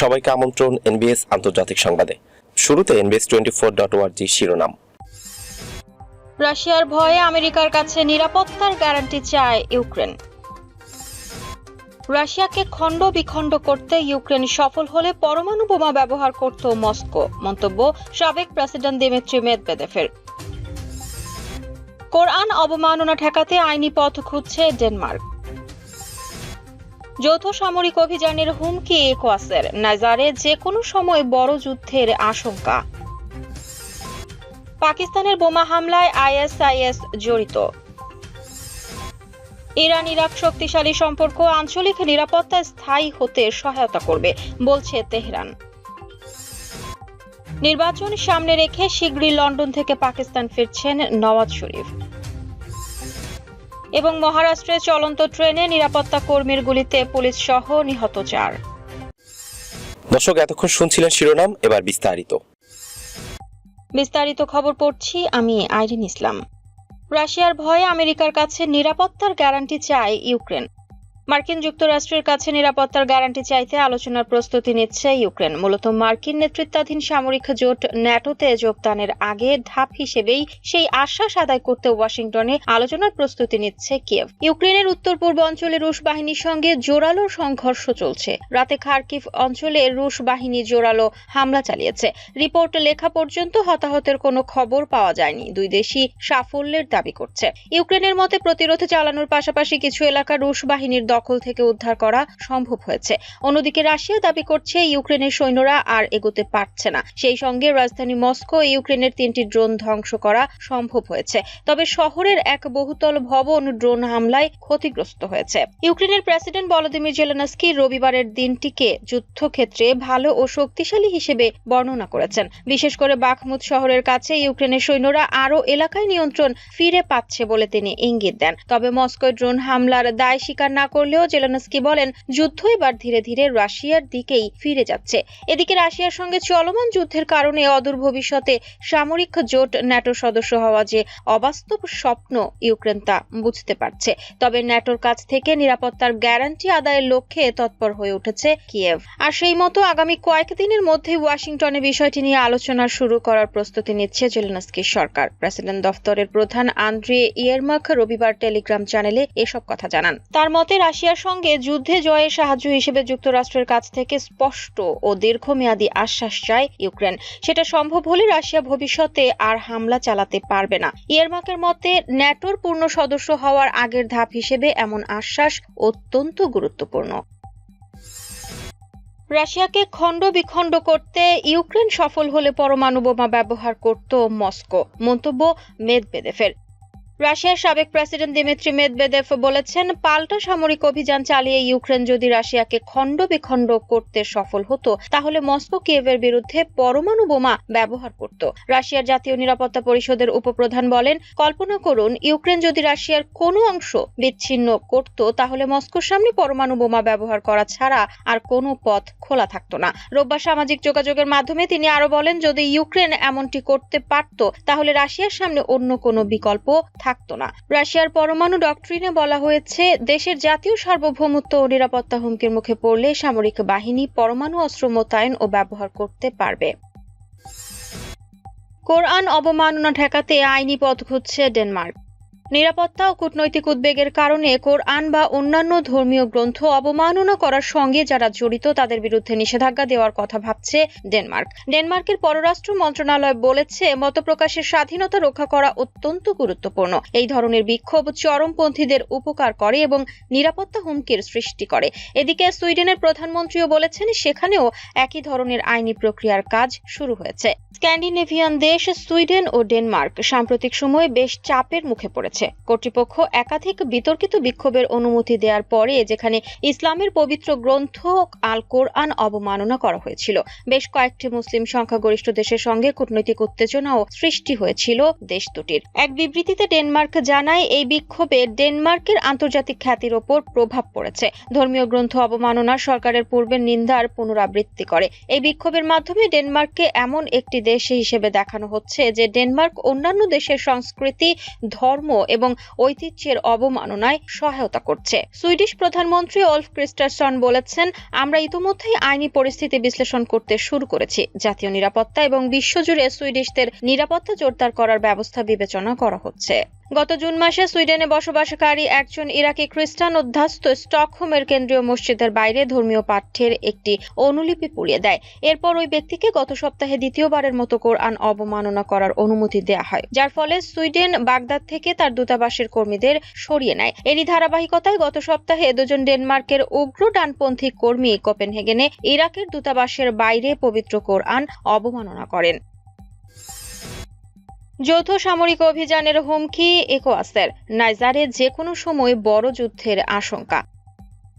সবাইকে আমন্ত্রণ এনবিএস আন্তর্জাতিক সংবাদে। শুরুতে এনবিএস টোয়েন্টি ফোর ডট ওয়ার্জি শিরোনাম। রাশিয়ার ভয়ে আমেরিকার কাছে নিরাপত্তার গ্যারান্টি চায় ইউক্রেন। রাশিয়াকে খণ্ড বিখণ্ড করতে ইউক্রেন সফল হলে পরমাণু বোমা ব্যবহার করত মস্কো, মন্তব্য সাবেক প্রেসিডেন্ট দিমিত্রি মেদভেদেফের কোরআন অবমাননা ঠেকাতে আইনি পথ খুঁজছে ডেনমার্ক। যৌথ সামরিক অভিযানের হুমকি একোয়াসের নাজারে যে কোনো সময় বড় যুদ্ধের আশঙ্কা। পাকিস্তানের বোমা হামলায় আইএসআইএস জড়িত। ইরান ইরাক শক্তিশালী সম্পর্ক, আঞ্চলিক নিরাপত্তা স্থায়ী হতে সহায়তা করবে, বলছে তেহরান। নির্বাচন সামনে রেখে শীঘ্রই লন্ডন থেকে পাকিস্তান ফিরছেন নওয়াজ শরীফ। এবং মহারাষ্ট্রে চলন্ত ট্রেনে নিরাপত্তা কর্মীর গুলিতে পুলিশ সহ নিহত চার। দর্শক এতক্ষণ শুনছিলেন শিরোনাম এবার বিস্তারিত। বিস্তারিত খবর পড়ছি আমি আইরিন ইসলাম। রাশিয়ার ভয়ে আমেরিকার কাছে নিরাপত্তার গ্যারান্টি চায় ইউক্রেন। মার্কিন যুক্তরাষ্ট্রের কাছে নিরাপত্তার গ্যারান্টি চাইতে আলোচনার প্রস্তুতি নিচ্ছে ইউক্রেন। মূলত মার্কিন নেতৃত্বাধীন সামরিক জোট ন্যাটোতে যোগদানের আগে ধাপ হিসেবেই সেই আশ্বাস আদায় করতে ওয়াশিংটনে আলোচনার প্রস্তুতি নিচ্ছে কিয়েভ। ইউক্রেনের উত্তর পূর্ব অঞ্চলে রুশ বাহিনীর সঙ্গে জোরালো সংঘর্ষ চলছে। রাতে খার্কিভ অঞ্চলে রুশ বাহিনী জোরালো হামলা চালিয়েছে। রিপোর্ট লেখা পর্যন্ত হতাহতের কোনো খবর পাওয়া যায়নি। দুই দেশই সাফল্যের দাবি করছে। ইউক্রেনের মতে প্রতিরোধ চালানোর পাশাপাশি কিছু এলাকা রুশ বাহিনীর দখল থেকে উদ্ধার করা সম্ভব হয়েছে। অন্যদিকে রাশিয়া দাবি করছে, ইউক্রেনের সৈন্যরা আর এগোতে পারছে না। সেই সঙ্গে রাজধানী মস্কো ইউক্রেনের তিনটি ড্রোন ধ্বংস করা সম্ভব হয়েছে। তবে শহরের এক বহুতল ভবন ড্রোন হামলায় ক্ষতিগ্রস্ত হয়েছে। ইউক্রেনের প্রেসিডেন্ট ভলোদিমির জেলেনস্কি রবিবারের দিনটিকে যুদ্ধক্ষেত্রে ভালো ও শক্তিশালী হিসেবে বর্ণনা করেছেন। বিশেষ করে বাখমুদ শহরের কাছে ইউক্রেনের সৈন্যরা আরও এলাকায় নিয়ন্ত্রণ ফিরে পাচ্ছে বলে তিনি ইঙ্গিত দেন। তবে মস্কোয় ড্রোন হামলার দায় স্বীকার না করলেও জেলেনস্কি বলেন, যুদ্ধ এবার ধীরে ধীরে রাশিয়ার দিকেই ফিরে যাচ্ছে। এদিকে রাশিয়ার সঙ্গে চলমান যুদ্ধের কারণে অদূর ভবিষ্যতে সামরিক জোট ন্যাটো সদস্য হওয়া যে অবাস্তব স্বপ্ন ইউক্রেন তা বুঝতে পারছে। তবে ন্যাটোর কাছ থেকে নিরাপত্তার গ্যারান্টি আদায়ের লক্ষ্যে তৎপর হয়ে উঠেছে কিয়েভ। আর সেই মতো আগামী কয়েকদিনের মধ্যে ওয়াশিংটনে বিষয়টি নিয়ে আলোচনা শুরু করার প্রস্তুতি নিচ্ছে জেলেনস্কির সরকার। প্রেসিডেন্ট দফতরের প্রধান আন্দ্রে ইয়েরমাক রবিবার টেলিগ্রাম চ্যানেলে এসব কথা জানান। তার মতে রাশিয়ার সঙ্গে যুদ্ধে জয়ের সাহায্য হিসেবে যুক্তরাষ্ট্রের কাছ থেকে স্পষ্ট ও দীর্ঘমেয়াদী আশ্বাস চায় ইউক্রেন। সেটা সম্ভব হলে রাশিয়া ভবিষ্যতে আর হামলা চালাতে পারবে না। ইয়েরমাকের মতে, ন্যাটোর পূর্ণ সদস্য হওয়ার আগের ধাপ হিসেবে এমন আশ্বাস অত্যন্ত গুরুত্বপূর্ণ। রাশিয়াকে খণ্ড বিখণ্ড করতে ইউক্রেন সফল হলে পরমাণু বোমা ব্যবহার করত মস্কো, মন্তব্য মেদবেদেফের রাশিয়ার সাবেক প্রেসিডেন্ট দিমিত্রি মেদবেদেভ বলেছেন, পাল্টা সামরিক অভিযান চালিয়ে ইউক্রেন যদি রাশিয়াকে খণ্ড বিখণ্ড করতে সফল হতো, তাহলে মস্কো কিয়েভের বিরুদ্ধে পরমাণু বোমা ব্যবহার করত। রাশিয়ার জাতীয় নিরাপত্তা পরিষদের উপপ্রধান বলেন, কল্পনা করুন, ইউক্রেন যদি রাশিয়ার কোনো অংশ বিচ্ছিন্ন করত, তাহলে মস্কোর সামনে পরমাণু বোমা ব্যবহার করা ছাড়া আর কোনো পথ খোলা থাকতো না। রোববার সামাজিক যোগাযোগের মাধ্যমে তিনি আরও বলেন, যদি ইউক্রেন এমনটি করতে পারত, তাহলে রাশিয়ার সামনে অন্য কোনো বিকল্প থাকতো না। রাশিয়ার পরমাণু ডক্ট্রিনে বলা হয়েছে, দেশের জাতীয় সার্বভৌমত্ব ও নিরাপত্তা হুমকির মুখে পড়লে সামরিক বাহিনী পরমাণু অস্ত্র মোতায়েন ও ব্যবহার করতে পারবে। কোরআন অবমাননা ঠেকাতে আইনি পথ খুঁজছে ডেনমার্ক। নিরাপত্তা ও কূটনৈতিক উদ্বেগের কারণে কোরআন বা অন্যান্য ধর্মীয় গ্রন্থ অবমাননা করার সঙ্গে যারা জড়িত, তাদের বিরুদ্ধে নিষেধাজ্ঞা দেওয়ার কথা ভাবছে ডেনমার্ক। ডেনমার্কের পররাষ্ট্র মন্ত্রণালয় বলেছে মত প্রকাশের স্বাধীনতা রক্ষা করা অত্যন্ত গুরুত্বপূর্ণ। এই ধরনের বিক্ষোভ চরমপন্থীদের উপকার করে এবং নিরাপত্তা হুমকির সৃষ্টি করে। এদিকে সুইডেনের প্রধানমন্ত্রীও বলেছেন, সেখানেও একই ধরনের আইনি প্রক্রিয়ার কাজ শুরু হয়েছে। স্ক্যান্ডিনেভিয়ান দেশ সুইডেন ও ডেনমার্ক সাম্প্রতিক সময়ে বেশ চাপের মুখে পড়েছে। কর্তৃপক্ষ একাধিক বিতর্কিত বিক্ষোভের অনুমতি দেওয়ার পরে যেখানে ইসলামের পবিত্র গ্রন্থ আল কোরআন অবমাননা করা হয়েছিল, বেশ কয়েকটি মুসলিম সংখ্যাগরিষ্ঠ দেশের সঙ্গে কূটনৈতিক উত্তেজনাও সৃষ্টি হয়েছিল দেশ দুটির। এক বিবৃতিতে ডেনমার্ক জানায়, এই বিক্ষোভে ডেনমার্কের আন্তর্জাতিক খ্যাতির ওপর প্রভাব পড়েছে। ধর্মীয় গ্রন্থ অবমাননা সরকারের পূর্বের নিন্দার পুনরাবৃত্তি করে। এই বিক্ষোভের মাধ্যমে ডেনমার্ককে এমন একটি দেশ হিসেবে দেখানো হচ্ছে যে ডেনমার্ক অন্যান্য দেশের সংস্কৃতি, ধর্ম এবং ঐতিহ্যের অবমাননায় সহায়তা করছে। সুইডিশ প্রধানমন্ত্রী ওলফ ক্রিস্টারসন বলেছেন, আমরা ইতিমধ্যেই আইনি পরিস্থিতি বিশ্লেষণ করতে শুরু করেছি। জাতীয় নিরাপত্তা এবং বিশ্বজুড়ে সুইডিশদের নিরাপত্তা জোরদার করার ব্যবস্থা বিবেচনা করা হচ্ছে। গত জুন মাসে সুইডেনে বসবাসকারী একজন ইরাকি খ্রিস্টান অধ্যাস্ত স্টকহোমের কেন্দ্রীয় মসজিদের বাইরে ধর্মীয় পাঠ্যের একটি অনুলিপি পুড়িয়ে দেয়। এরপর ওই ব্যক্তিকে গত সপ্তাহে দ্বিতীয়বারের মতো কোরআন অবমাননা করার অনুমতি দেওয়া হয়, যার ফলে সুইডেন বাগদাদ থেকে তার দূতাবাসের কর্মীদের সরিয়ে নেয়। এরই ধারাবাহিকতায় গত সপ্তাহে দুজন ডেনমার্কের উগ্র ডানপন্থী কর্মী কোপেনহেগেনে ইরাকের দূতাবাসের বাইরে পবিত্র কোরআন অবমাননা করেন। যৌথ সামরিক অভিযানের হুমকি একোয়াসের নাইজারে যে কোনো সময় বড় যুদ্ধের আশঙ্কা।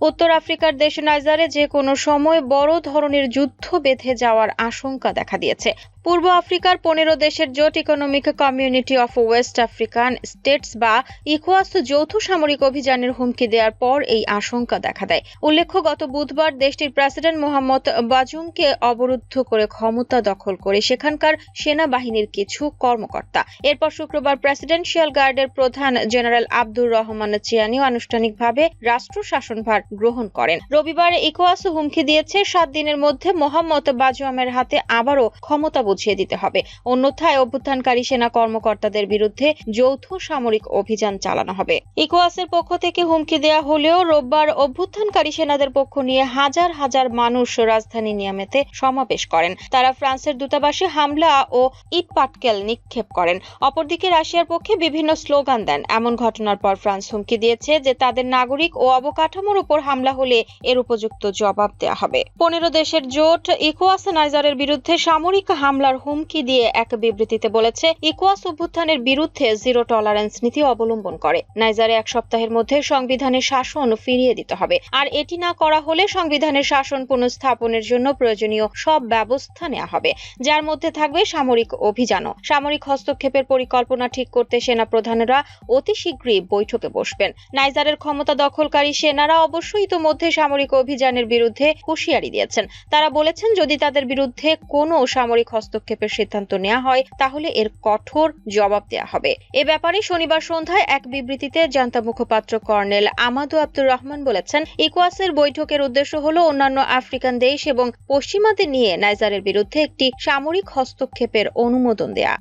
উত্তর আফ্রিকার দেশ নাইজারে যে কোনো সময় বড় ধরনের যুদ্ধ বেঁধে যাওয়ার আশঙ্কা দেখা দিয়েছে। পূর্ব আফ্রিকার পনেরো দেশের জোট Economic Community of West African States বা ইকোয়াস যৌথ সামরিক অভিযানের হুমকি দেওয়ার পর এই আশঙ্কা দেখা দেয়। উল্লেখ্য, গত বুধবার দেশটির প্রেসিডেন্ট মোহাম্মদ বাজুমকে অবরুদ্ধ করে ক্ষমতা দখল করে সেখানকার সেনাবাহিনীর কিছু কর্মকর্তা। এরপর শুক্রবার প্রেসিডেন্সিয়াল গার্ডের প্রধান জেনারেল আব্দুর রহমান চিয়ানিও আনুষ্ঠানিকভাবে রাষ্ট্র শাসনভার গ্রহণ করেন। রবিবার ইকোয়াস হুমকি দিয়েছে, সাত দিনের মধ্যে মোহাম্মদ বাজুয়ামের হাতে আবারও ক্ষমতা বুঝিয়ে দিতে হবে। অন্যথায় অভ্যুত্থানকারী সেনা কর্মকর্তাদের বিরুদ্ধে যৌথ সামরিক অভিযান চালানো হবে। ইকোয়াসের পক্ষ থেকে হুমকি দেওয়া হলেও রোববার অভ্যুত্থানকারী সেনাদের পক্ষ নিয়ে হাজার হাজার মানুষ রাজধানী নিয়ামেতে সমাবেশ করেন। তারা ফ্রান্সের দূতাবাসে হামলা ও ইট পাটকেল নিক্ষেপ করেন। অপরদিকে রাশিয়ার পক্ষে বিভিন্ন স্লোগান দেন। এমন ঘটনার পর ফ্রান্স হুমকি দিয়েছে যে তাদের নাগরিক ও অবকাঠামোর উপর হামলা হলে এর উপযুক্ত জবাব দেওয়া হবে। পনেরো দেশের জোট ইকোয়াস নাইজারের বিরুদ্ধে সামরিক হামলার হুমকি দিয়ে এক বিবৃতিতে বলেছে, ইকোয়াস অভ্যুত্থানের বিরুদ্ধে জিরো টলারেন্স নীতি অবলম্বন করে। নাইজারে এক সপ্তাহের মধ্যে সংবিধানের শাসন ফিরিয়ে দিতে হবে। আর এটি না করা হলে সংবিধানের শাসন পুনঃস্থাপনের জন্য প্রয়োজনীয় সব ব্যবস্থা নেওয়া হবে, যার মধ্যে থাকবে সামরিক অভিযানও। সামরিক হস্তক্ষেপের পরিকল্পনা ঠিক করতে সেনা প্রধানরা অতি শীঘ্রই বৈঠকে বসবেন। নাইজারের ক্ষমতা দখলকারী সেনারা অবশ্যই ইতোমধ্যে সামরিক অভিযানের বিরুদ্ধে হুঁশিয়ারি দিয়েছেন। তারা বলেছেন, যদি তাদের বিরুদ্ধে কোনো সামরিক হস্তক্ষেপের সিদ্ধান্ত নেওয়া হয়, তাহলে এর কঠোর জবাব দেওয়া হবে। এ ব্যাপারে শনিবার সন্ধ্যায় এক বিবৃতিতে জান্তা মুখপাত্র কর্নেল আমাদু আব্দুর রহমান বলেছেন, ইকোয়াসের বৈঠকের উদ্দেশ্য হল অন্যান্য আফ্রিকান দেশ এবং পশ্চিমাদের নিয়ে নাইজারের বিরুদ্ধে একটি সামরিক হস্তক্ষেপের অনুমোদন দেয়া।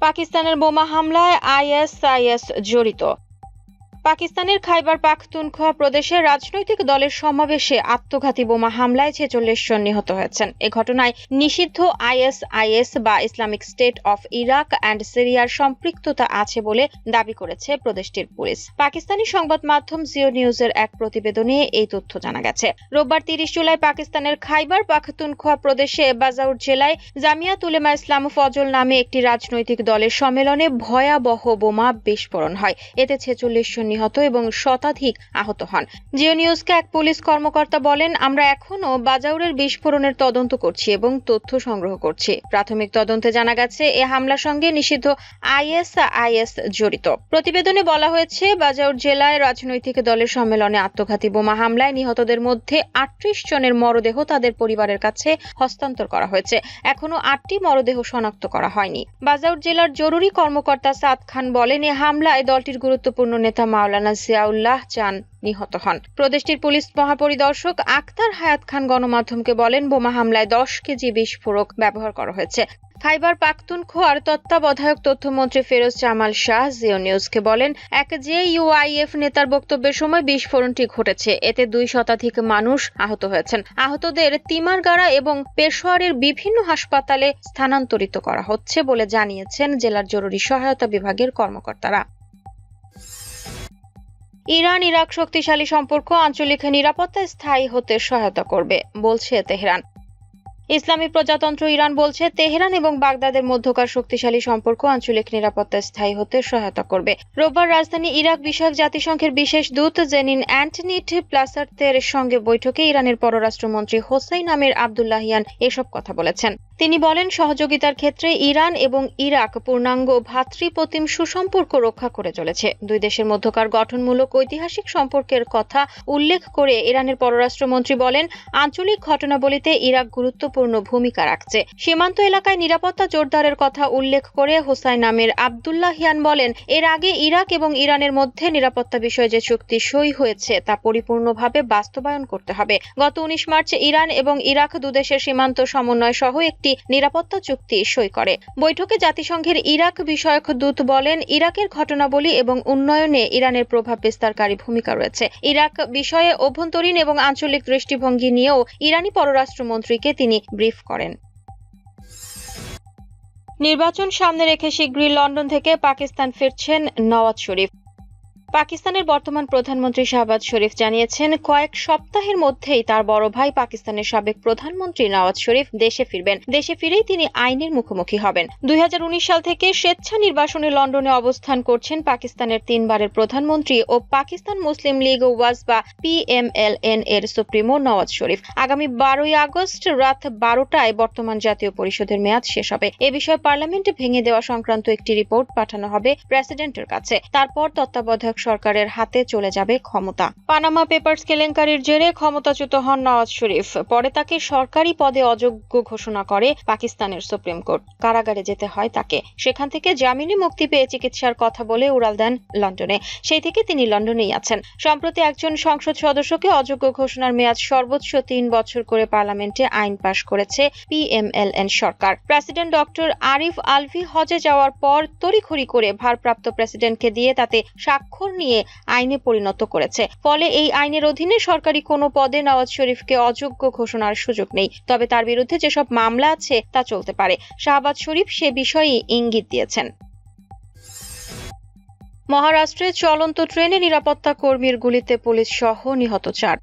পাকিস্তানের বোমা হামলায় আইএসআইএস জড়িত। পাকিস্তানের খাইবার পাখতুনখোয়া প্রদেশের রাজনৈতিক দলের সমাবেশে আত্মঘাতী বোমা হামলায় ছেচল্লিশ জন নিহত হয়েছেন। এ ঘটনায় নিষিদ্ধ আইএসআইএস বা Islamic State of Iraq and সিরিয়ার সম্পৃক্ততা আছে বলে দাবি করেছে প্রদেশটির পুলিশ। পাকিস্তানি সংবাদ মাধ্যম জিও নিউজের এক প্রতিবেদনে এই তথ্য জানা গেছে। রোববার তিরিশ জুলাই পাকিস্তানের খাইবার পাখতুনখোয়া প্রদেশে বাজাউর জেলায় জামিয়া উলেমা ইসলাম ফজল নামে একটি রাজনৈতিক দলের সম্মেলনে ভয়াবহ বোমা বিস্ফোরণ হয়। এতে ছেচল্লিশ জন নিহত এবং শতাধিক আহত হন। জিও নিউজকে এক পুলিশ কর্মকর্তা বলেন, আমরা এখনও বাজাউরের বিস্ফোরণের তদন্ত করছি এবং তথ্য সংগ্রহ করছি। প্রাথমিক তদন্তে জানা গেছে, এ হামলার সঙ্গে নিষিদ্ধ আইএসআইএস জড়িত। প্রতিবেদনে বলা হয়েছে, বাজাউর জেলায় রাজনৈতিক দলের সম্মেলনে আত্মঘাতী বোমা হামলায় নিহতদের মধ্যে আটত্রিশ জনের মরদেহ তাদের পরিবারের কাছে হস্তান্তর করা হয়েছে। এখনও আটটি মরদেহ শনাক্ত করা হয়নি। বাজাউর জেলার জরুরি কর্মকর্তা সাদ খান বলেন, এ হামলায় দলটির গুরুত্বপূর্ণ নেতা মাওলানা জিয়াউল্লাহ চান নিহত হন। প্রদেশটির পুলিশ মহাপরিদর্শক আক্তার হায়াত খান গণমাধ্যমকে বলেন, বোমা হামলায় দশ কেজি বিস্ফোরক ব্যবহার করা হয়েছে। খাইবার পাখতুনখোয়ার তত্ত্বাবধায়ক তথ্যমন্ত্রী ফেরোজ জামাল শাহ জিও নিউজকে বলেন, এক জে ইউআইএফ নেতার বক্তব্যের সময় বিস্ফোরণটি ঘটেছে। এতে দুই শতাধিক মানুষ আহত হয়েছেন। আহতদের তিমারগাড়া এবং পেশোয়ারের বিভিন্ন হাসপাতালে স্থানান্তরিত করা হচ্ছে বলে জানিয়েছেন জেলার জরুরি সহায়তা বিভাগের কর্মকর্তারা। ইরান, ইরাক শক্তিশালী সম্পর্ক, আঞ্চলিক নিরাপত্তা স্থায়ী হতে সহায়তা করবে, বলছে তেহরান। ইসলামী প্রজাতন্ত্র ইরান বলছে তেহরান এবং বাগদাদের মধ্যকার শক্তিশালী সম্পর্ক, আঞ্চলিক নিরাপত্তা স্থায়ী হতে সহায়তা করবে। রোববার রাজধানী ইরাক বিষয়ক জাতিসংঘের বিশেষ দূত জেনিন অ্যান্টনিট প্লাসার্তের সঙ্গে বৈঠকে ইরানের পররাষ্ট্রমন্ত্রী হোসাইন আমির আবদুল্লাহিয়ান এসব কথা বলেছেন। তিনি বলেন, সহযোগিতার ক্ষেত্রে ইরান এবং ইরাক পূর্ণাঙ্গ ভ্রাতৃপ্রতিম সুসম্পর্ক রক্ষা করে চলেছে। দুই দেশের মধ্যকার গঠনমূলক ঐতিহাসিক সম্পর্কের কথা উল্লেখ করে ইরানের পররাষ্ট্রমন্ত্রী বলেন, আঞ্চলিক ঘটনাবলিতে ইরাক গুরুত্বপূর্ণ ভূমিকা রাখছে। সীমান্ত এলাকায় নিরাপত্তা জোরদারের কথা উল্লেখ করে হোসাইন নামের আবদুল্লাহিয়ান বলেন, এর আগে ইরাক এবং ইরানের মধ্যে নিরাপত্তা বিষয়ে যে চুক্তি সই হয়েছে তা পরিপূর্ণভাবে বাস্তবায়ন করতে হবে। গত উনিশ মার্চ ইরান এবং ইরাক দুদেশের সীমান্ত সমন্বয় সহ একটি নিরাপত্তা চুক্তি সই করে। বৈঠকে জাতিসংঘের ইরাক বিষয়ক দূত বলেন, ইরাকের ঘটনাবলী এবং উন্নয়নে ইরানের প্রভাব বিস্তারকারী ভূমিকা রয়েছে। ইরাক বিষয়ে অভ্যন্তরীণ এবং আঞ্চলিক দৃষ্টিভঙ্গি নিয়েও ইরানি পররাষ্ট্রমন্ত্রীকে তিনি ব্রিফ করেন। নির্বাচন সামনে রেখে শীঘ্রই লন্ডন থেকে পাকিস্তান ফিরছেন নওয়াজ শরীফ। পাকিস্তানের বর্তমান প্রধানমন্ত্রী শাহবাজ শরীফ জানিয়েছেন, কয়েক সপ্তাহের মধ্যেই তার বড় ভাই পাকিস্তানের সাবেক প্রধানমন্ত্রী নওয়াজ শরীফ দেশে ফিরবেন। দেশে ফিরেই তিনি আইনের মুখোমুখি হবেন। দুই হাজার উনিশ সাল থেকে স্বেচ্ছা নির্বাসনে লন্ডনে অবস্থান করছেন পাকিস্তানের তিনবারের প্রধানমন্ত্রী ও পাকিস্তান মুসলিম লীগ ওয়াজ বা পিএমএলএন এর সুপ্রিমো নওয়াজ শরীফ। আগামী বারোই আগস্ট রাত বারোটায় বর্তমান জাতীয় পরিষদের মেয়াদ শেষ হবে। এ বিষয়ে পার্লামেন্টে ভেঙে দেওয়া সংক্রান্ত একটি রিপোর্ট পাঠানো হবে প্রেসিডেন্টের কাছে। তারপর তত্ত্বাবধায়ক সরকারের হাতে চলে যাবে ক্ষমতা। পানামা পেপারস কেলেঙ্কারির জেরে ক্ষমতাচ্যুত হন নওয়াজ শরীফ। পরে তাকে সরকারি পদে অযোগ্য ঘোষণা করে পাকিস্তানের সুপ্রিম কোর্ট। কারাগারে যেতে হয় তাকে। সেখান থেকে জামিনে মুক্তি পেয়ে চিকিৎসার কথা বলে উড়াল দেন লন্ডনে। সেই থেকে তিনি লন্ডনেই আছেন। সম্প্রতি একজন সংসদ সদস্যকে অযোগ্য ঘোষণার মেয়াদ সর্বোচ্চ তিন বছর করে পার্লামেন্টে আইন পাশ করেছে পিএমএলএন সরকার। প্রেসিডেন্ট ডক্টর আরিফ আলভি হজে যাওয়ার পর তড়িঘড়ি করে ভারপ্রাপ্ত প্রেসিডেন্টকে দিয়ে তাতে স্বাক্ষর নিয়ে আইনে পরিণত করেছে। ফলে এই আইনের অধীনে সরকারি কোনো পদে নওয়াজ শরীফকে অযোগ্য ঘোষণার সুযোগ নেই। তবে তার বিরুদ্ধে যেসব মামলা আছে তা চলতে পারে। শাহবাজ শরীফ সে বিষয়ে ইঙ্গিত দিয়েছেন। মহারাষ্ট্রে চলন্ত ট্রেনে নিরাপত্তা কর্মীর গুলিতে পুলিশ সহ নিহত চার।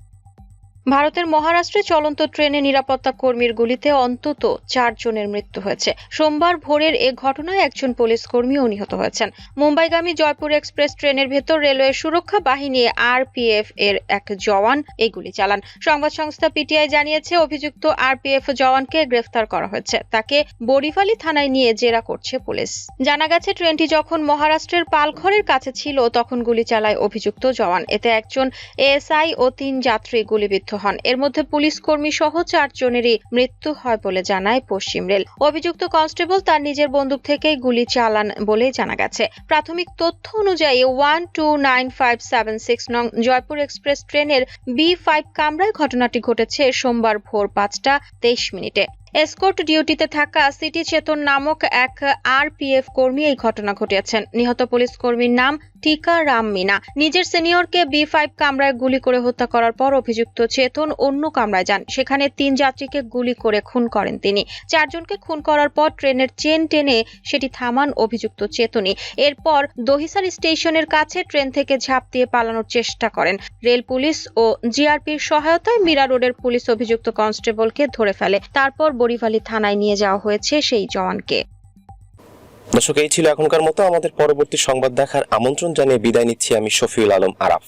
ভারতের মহারাষ্ট্রে চলন্ত ট্রেনে নিরাপত্তা কর্মীর গুলিতে অন্তত চারজনের মৃত্যু হয়েছে। সোমবার ভোরের এ ঘটনায় একজন পুলিশ কর্মীও নিহত হয়েছেন। মুম্বাইগামী জয়পুর এক্সপ্রেস ট্রেনের ভেতর রেলওয়ে সুরক্ষা বাহিনী আরপিএফ এর এক জওয়ান এই গুলি চালান। সংবাদ সংস্থা পিটিআই জানিয়েছে, অভিযুক্ত আরপিএফ জওয়ানকে গ্রেফতার করা হয়েছে। তাকে বরিফালি থানায় নিয়ে জেরা করছে পুলিশ। জানা গেছে, ট্রেনটি যখন মহারাষ্ট্রের পালঘরের কাছে ছিল, তখন গুলি চালায় অভিযুক্ত জওয়ান। এতে একজন এএসআই ও তিন যাত্রী গুলিবিদ্ধ হন। এর মধ্যে পুলিশ কর্মী সহ চারজনেরই মৃত্যু হয় বলে জানায় পশ্চিম রেল। অভিযুক্ত কনস্টেবল তার নিজের বন্দুক থেকে গুলি চালান বলে জানা গেছে। প্রাথমিক তথ্য অনুযায়ী one two nine five seven six নং জয়পুর এক্সপ্রেস ট্রেনের বি ফাইভ কামরায় ঘটনাটি ঘটেছে সোমবার ভোর পাঁচটা তেইশ মিনিটে। এসকোর্ট ডিউটিতে থাকা সিটি চেতন নামক এক আরপিএফ কর্মী এই ঘটনা ঘটিয়েছেন। নিহত পুলিশ কর্মীর নাম টিকা রাম মিনা নিজের সিনিয়রকে বি ফাইভ কামরায় গুলি করে হত্যা করার পর অভিযুক্ত চেতন অন্য কামরায় যান। সেখানে তিন যাত্রীকে গুলি করে খুন করেন তিনি। চারজনকে খুন করার পর ট্রেনের চেন টেনে সেটি থামান অভিযুক্ত চেতনই এরপর দহিসার স্টেশনের কাছে ট্রেন থেকে ঝাঁপ দিয়ে পালানোর চেষ্টা করেন। রেল পুলিশ ও জিআরপির সহায়তায় মীরা রোডের পুলিশ অভিযুক্ত কনস্টেবলকে ধরে ফেলে। তারপর বরিভালি থানায় নিয়ে যাওয়া হয়েছে সেই জওয়ানকে। দর্শক, এই ছিল এখনকার মতো। আমাদের পরবর্তী সংবাদ দেখার আমন্ত্রণ জানিয়ে বিদায় নিচ্ছি আমি শফিউল আলম আরাফ।